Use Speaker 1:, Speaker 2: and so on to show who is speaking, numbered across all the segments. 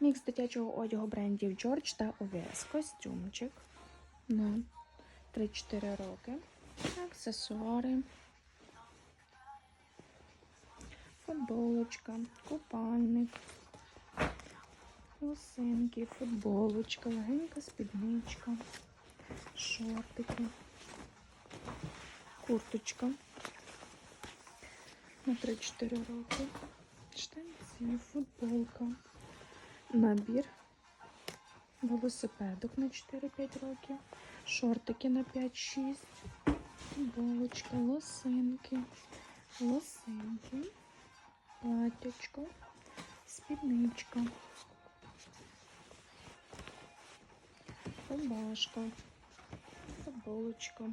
Speaker 1: Мікс дитячого одягу брендів George та OVS. Костюмчик. На 3-4 роки. Аксесуари. Футболочка, купальник, лосинки, футболочка, легенька спідничка, шортики, курточка. На 3-4 роки, штанці, футболка, набір, велосипедок на 4-5 років, шортики на 5-6, футболочка, лосинки, лосинки, платячко, спідничка, рубашка, футболочка,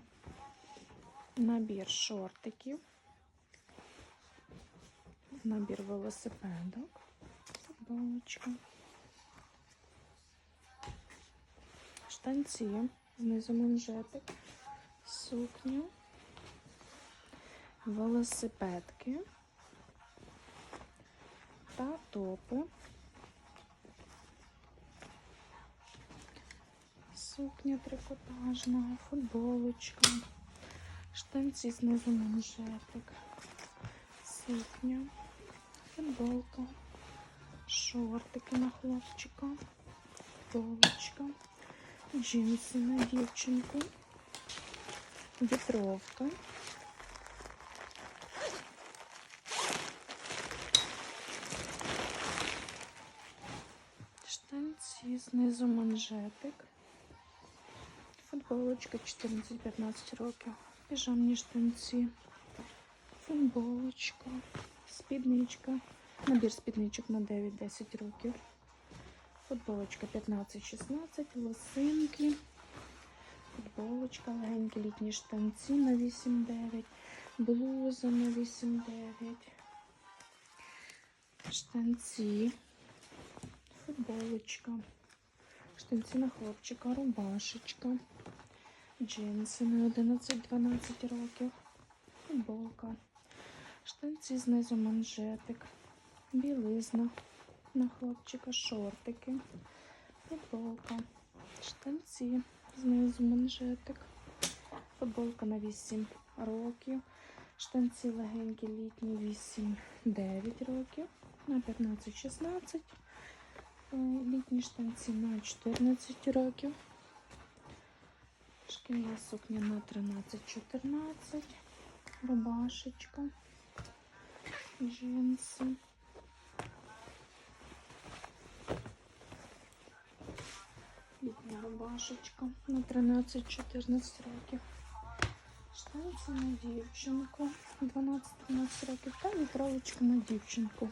Speaker 1: набір шортиків, набір велосипедок, футболочка, штанці, знизу манжетик, сукня, велосипедки та топи. Сукня трикотажна, футболочка, штанці знизу манжетик, сукня, футболка, шортики на хлопчика, футболочка, джинси на дівчинку, вітровка. Штанці знизу манжетик. Футболочка 14-15 років. Піжамні штанці. Футболочка. Спідничка. Набір спідничок на 9-10 років. Футболочка 15-16, лосинки. Футболочка, легенькі літні штанці на 8-9. Блуза на 8-9. Штанці. Футболочка. Штанці на хлопчика, рубашечка. Джинси на 11-12 років. Футболка. Штанці знизу манжетик. Білизна на хлопчика, шортики. Футболка. Штанці знизу манжетик. Футболка на 8 років. Штанці легенькі літні 8-9 років. На 15-16. Е, Літні штанці на 14 років. Шкільна сукня на 13-14. Рубашечка. Джинси. Рубашечка на 13-14 років. Штанці на дівчинку? 12-13 років. Та вітровочка на дівчинку